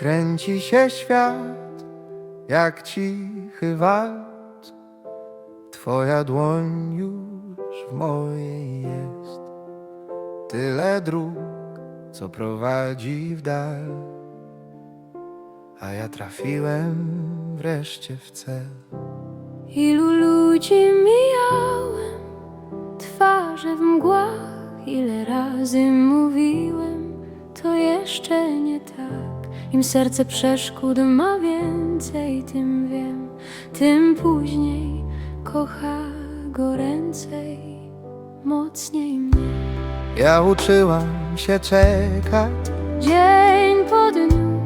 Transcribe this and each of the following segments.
kręci się świat jak cichy walt. Twoja dłoń już w mojej jest. Tyle dróg, co prowadzi w dal. A ja trafiłem wreszcie w cel. Ilu ludzi mijałem, twarze w mgłach, ile razy mówiłem, to jeszcze nie tak. Im serce przeszkód ma więcej, tym wiem, tym później kocha go ręcej, mocniej mnie. Ja uczyłam się czekać, Dzień po dniu,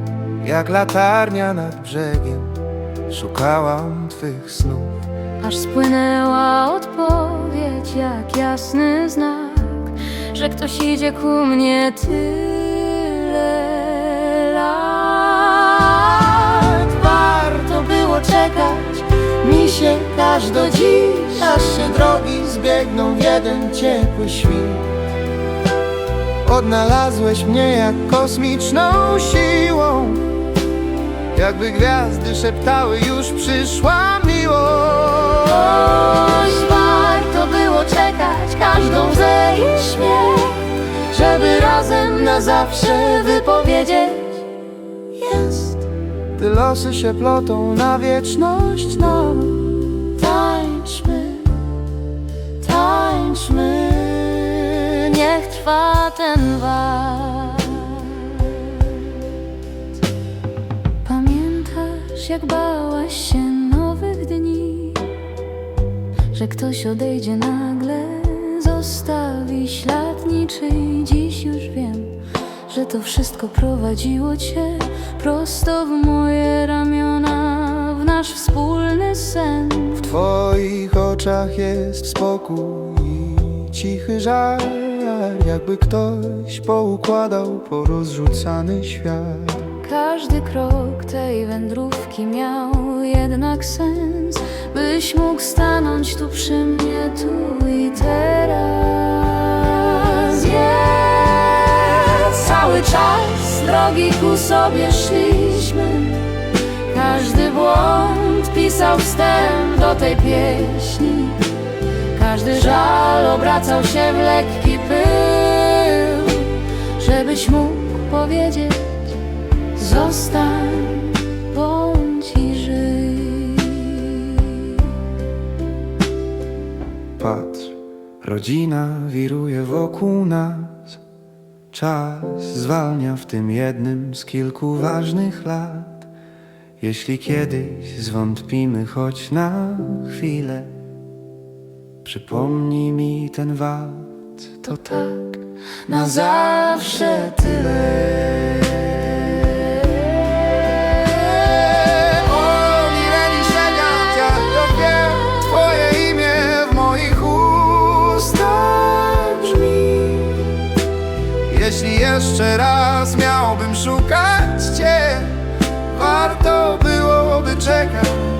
jak latarnia nad brzegiem. Szukałam twych snów. aż spłynęła odpowiedź, jak jasny znak, że ktoś idzie ku mnie tyle Mi się każ do dziś, aż się drogi zbiegną w jeden ciepły świt. Odnalazłeś mnie jak kosmiczną siłą, jakby gwiazdy szeptały, już przyszła miłość. warto było czekać, każdą i śmiech, żeby razem na zawsze wypowiedzieć. Gdy losy się plotą na wieczność nam, Tańczmy, tańczmy, niech trwa ten wart. Pamiętasz, jak bałaś się nowych dni, że ktoś odejdzie nagle, zostawi ślad niczyj. Dziś już wiem, że to wszystko prowadziło cię prosto w moje ramiona, w nasz wspólny sen. w twoich oczach jest spokój i cichy żar, jakby ktoś poukładał porozrzucany świat. Każdy krok tej wędrówki miał jednak sens, byś mógł stanąć tu przy mnie, tu i teraz. Czas drogi ku sobie szliśmy. Każdy błąd pisał wstęp do tej pieśni. Każdy żal obracał się w lekki pył, żebyś mógł powiedzieć. Zostań, bądź i żyj. Patrz, rodzina wiruje wokół nas. Czas zwalnia w tym jednym z kilku ważnych lat. Jeśli kiedyś zwątpimy choć na chwilę, przypomnij mi ten wart, to tak na zawsze tyle. Jeśli jeszcze raz miałbym szukać Cię Warto byłoby czekać.